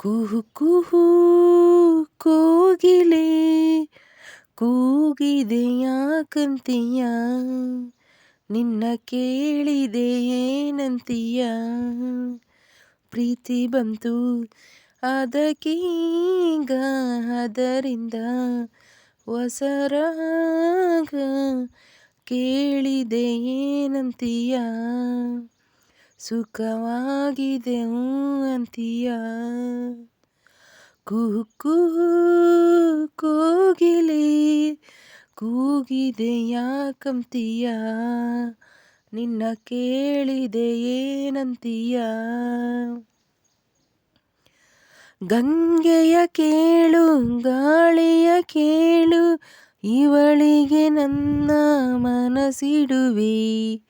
ಕುಹು ಕುಹು ಕೋಗಿಲೆ ಕೂಗಿದೆಯಾಕಂತೀಯ ನಿನ್ನ ಕೇಳಿದೆ ಏನಂತೀಯ? ಪ್ರೀತಿ ಬಂತು ಅದಕ್ಕೀಗ ಅದರಿಂದ ಹೊಸರಾಗ ಕೇಳಿದೆ ಏನಂತೀಯ? ಸುಖವಾಗಿದೆ ಅಂತೀಯ ಕುಹು ಕುಹು ಕೋಗಿಲೆ ಕೂಗಿದೆ ಯಾಕಂತೀಯ? ನಿನ್ನ ಕೇಳಿದೆ ಏನಂತೀಯ? ಗಂಗೆಯ ಕೇಳು, ಗಾಳಿಯ ಕೇಳು, ಇವಳಿಗೆ ನನ್ನ ಮನಸ್ಸಿಡುವೆ.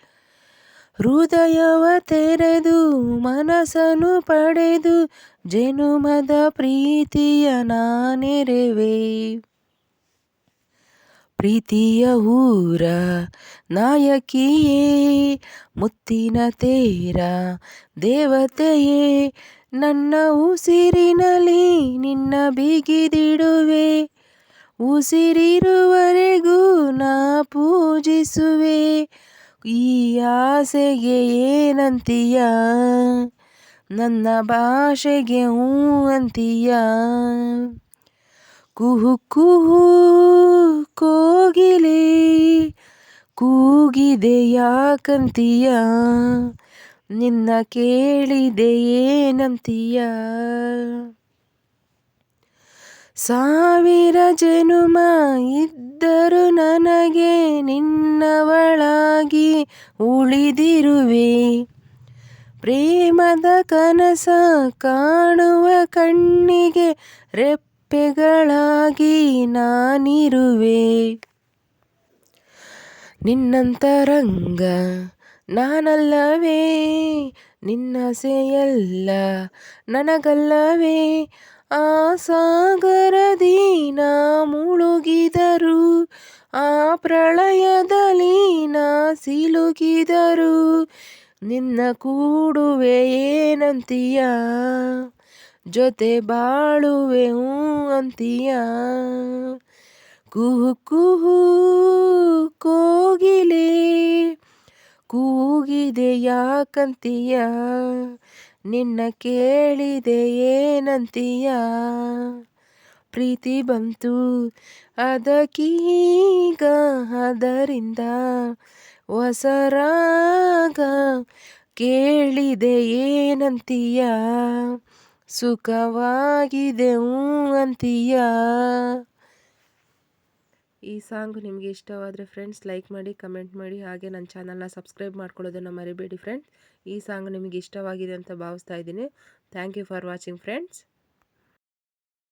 ಹೃದಯವ ತೆರೆದು ಮನಸ್ಸನ್ನು ಪಡೆದು ಜನುಮದ ಪ್ರೀತಿಯ ನಾನೆರೆವೆ. ಪ್ರೀತಿಯ ಊರ ನಾಯಕಿಯೇ, ಮುತ್ತಿನ ತೇರ ದೇವತೆಯೇ, ನನ್ನ ಉಸಿರಿನಲ್ಲಿ ನಿನ್ನ ಬಿಗಿದಿಡುವೆ. ಉಸಿರಿರುವರೆಗೂ ನಾ ಪೂಜಿಸುವೆ. ಈ ಆಸೆಗೆ ಏನಂತೀಯ? ನನ್ನ ಭಾಷೆಗೆ ಹೂ ಅಂತೀಯ? ಕುಹು ಕುಹು ಕೋಗಿಲೆ, ಕೂಗಿದೆ ಯಾಕಂತೀಯ? ನಿನ್ನ ಕೇಳಿದೆ ಏನಂತೀಯ? ಸಾವಿರ ಜನುಮ ಇದ್ದರು ನನಗೆ ನಿನ್ನವಳಾಗಿ ಉಳಿದಿರುವೆ. ಪ್ರೇಮದ ಕನಸ ಕಾಣುವ ಕಣ್ಣಿಗೆ ರೆಪ್ಪೆಗಳಾಗಿ ನಾನಿರುವೆ. ನಿನ್ನಂತರಂಗ ನಾನಲ್ಲವೇ ನಿನ್ನಸೆಯಲ್ಲ ನನಗಲ್ಲವೇ. ಆ ಸಾಗರದಿ ಮುಳುಗಿದರು, ಆ ಪ್ರಳಯದಲ್ಲಿ ನಾ ಸಿಲುಕಿದರು ನಿನ್ನ ಕೂಡುವೆ ಏನಂತೀಯ? ಜೊತೆ ಬಾಳುವೆ ಹೂ ಅಂತೀಯ? ಕುಹು ಕುಹು ಕೋಗಿಲೆ, ಕೂಗಿದೆ ಯಾಕಂತೀಯ? ನಿನ್ನ ಕೇಳಿದೆ ಏನಂತೀಯ? ಪ್ರೀತಿ ಬಂತು. ಅದಕ್ಕೀಗ ಅದರಿಂದ ಹೊಸರಾಗ ಕೇಳಿದೆ ಏನಂತೀಯ? ಸುಖವಾಗಿದೆ ಅಂತೀಯ? ಈ ಸಾಂಗ್ ನಿಮಗೆ ಇಷ್ಟವಾದರೆ ಫ್ರೆಂಡ್ಸ್ ಲೈಕ್ ಮಾಡಿ, ಕಮೆಂಟ್ ಮಾಡಿ, ಹಾಗೆ ನನ್ನ ಚಾನಲ್ನ ಸಬ್ಸ್ಕ್ರೈಬ್ ಮಾಡ್ಕೊಳ್ಳೋದನ್ನು ಮರಿಬೇಡಿ ಫ್ರೆಂಡ್ಸ್. ಈ ಸಾಂಗ್ ನಿಮಗೆ ಇಷ್ಟವಾಗಿದೆ ಅಂತ ಭಾವಿಸ್ತಾ ಇದ್ದೀನಿ. Thank you for watching friends.